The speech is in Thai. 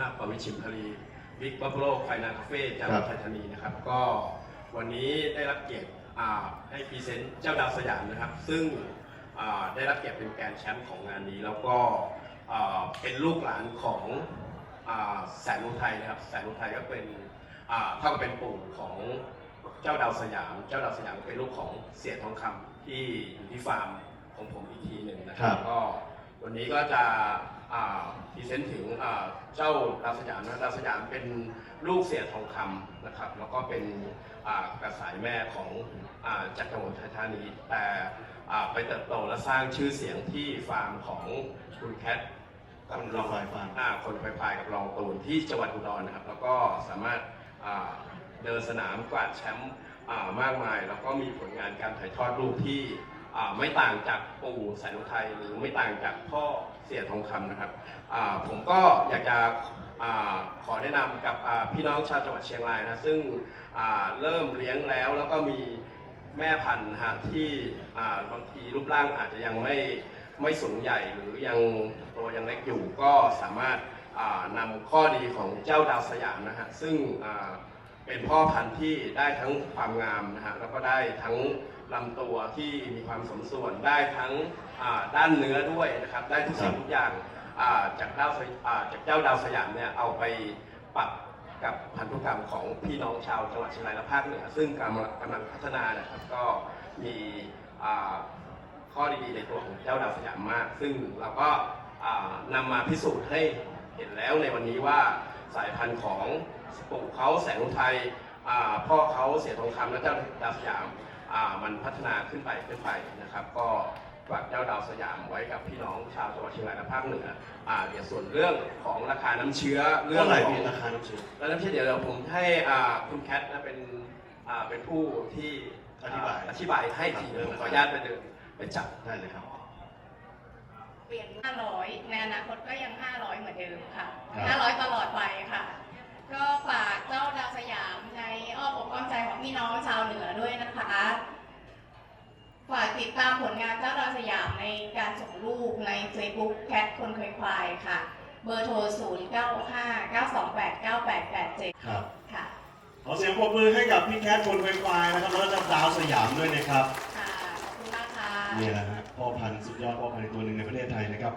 ฮะปวิชิมพลีบิ๊กบัฟเฟโลไฟนาคาเฟ่จังหครัวัดบปัตตานีนะครับ ก็วันนี้ได้รับเกียรติอ่าให้พรีเซนต์เจ้าดาวสยามนะครับ ซึ่งอ่าได้รับเกียรติเป็นแกรนด์แชมป์ของงานนี้ แล้วก็อ่าเป็นลูกหลานของอ่าแสนอุทัยนะครับ แสนอุทัยก็เป็นอ่าเท่ากับเป็นปู่ของเจ้าดาวสยาม เจ้าดาวสยามเป็นลูกของเสียทองคำที่อยู่ที่ฟาร์มของผมอีกทีหนึ่งนะครัครับบก็วันนี้ก็จะ พรีเซนต์ถึงอ่าเจ้าดาวสยามนะดาวสยามเป็นลูกเสียทองคำนะครับแล้วก็เป็นอ่ากระสายแม่ของอาจากจังหวัดอุทัยธานีแต่อ่าไปเติบโตและสร้างชื่อเสียงที่ฟาร์มของคุณแคทคนรองไฟฟาร์มอ่าคนไฟพายกับรองตูนที่จังหวัดอุดรนะครับ แล้วก็สามารถอ่าเดินสนามกวาดแชมป์อ่ามากมาย แล้วก็มีผลงานการถ่ายทอดลูกที่อ่า ไม่ต่างจากปู่แสนอุทัยหรือไม่ต่างจากพ่อเสียทองคำนะครับผมก็อยากจะอขอแนะนำกับพี่น้องชาวจังหวัดเชียงรายนะซึ่งเริ่มเลี้ยงแล้วแล้วก็มีแม่พันธุ์ฮะที่บางทีรูปร่างอาจจะยังไม่ไม่สูงใหญ่หรือยังตัวยังเล็กอยู่ก็สามารถนำข้อดีของเจ้าดาวสยามนะฮะซึ่งเป็นพ่อพันธุ์ที่ได้ทั้งความงามนะฮะแล้วก็ได้ทั้ง ลำตัวที่มีความสมส่วนได้ทั้งด้านเนื้อด้วยนะครับ ได้ทุกสิ่งทุกอย่างจากดาวจากเจ้าดาวสยามเนี่ยเอาไปปรับกับพันธุกรรมของพี่น้องชาวจังหวัดเชียงรายและภาคเหนือซึ่งกำลังกำลังพัฒนานะครับก็มีข้อดีๆในตัวของเจ้าดาวสยามมาก ซึ่งเราก็อ่านำมาพิสูจน์ให้เห็นแล้วในวันนี้ว่าสายพันธุ์ของปู่เขาแสงอุทัยพ่อเขาเสียทองคำและเจ้าดาวสยาม มันพัฒนาขึ้นไปขึ้นไปนะครับ ก็ฝากเจ้าดาวสยามไว้กับพี่น้องชาวจังหวัดเชียงรายและภาคเหนืออ่าเดี๋ยวส่วนเรื่องของราคาน้ำเชื้อเรื่องเท่าไหร่ขอพี่งราคาน้ำเชื้อ แล้วน้ำเชื่อเดี๋ยวผมให้อ่าคุณแคทนะเป็นอ่าเป็นผู้ที่อธิบาย อธิบายให้ทีนึงขออนุญาตไปเดินไปจับ ได้เลยครับ เปลี่ยน 500 ในอนาคตก็ยัง 500 เหมือนเดิมค่ะ ครับ 500 ตลอดไปค่ะ ก็ฝากเจ้าดาวสยามในอ้อมอกอ้อมใจของพี่น้องชาวเหนือด้วยนะคะ ฝาก ติดตามผลงานเจ้าดาวสยามในการส่งลูกใน Facebook แคทคนเคยควายค่ะ เบอร์โทร 0 9 5 9 2 8 9 8 8 7 ครับ ค่ะ ขอเสียงปรบมือให้กับพี่แคทคนควายๆนะครับแล้วก็ดาวสยามด้วยนะครับ ค่ะ ขอบคุณมากค่ะ นี่แหละฮะพ่อพันธุ์สุดยอดพ่อพันธุ์อีกตัวหนึ่งในประเทศไทยนะครับ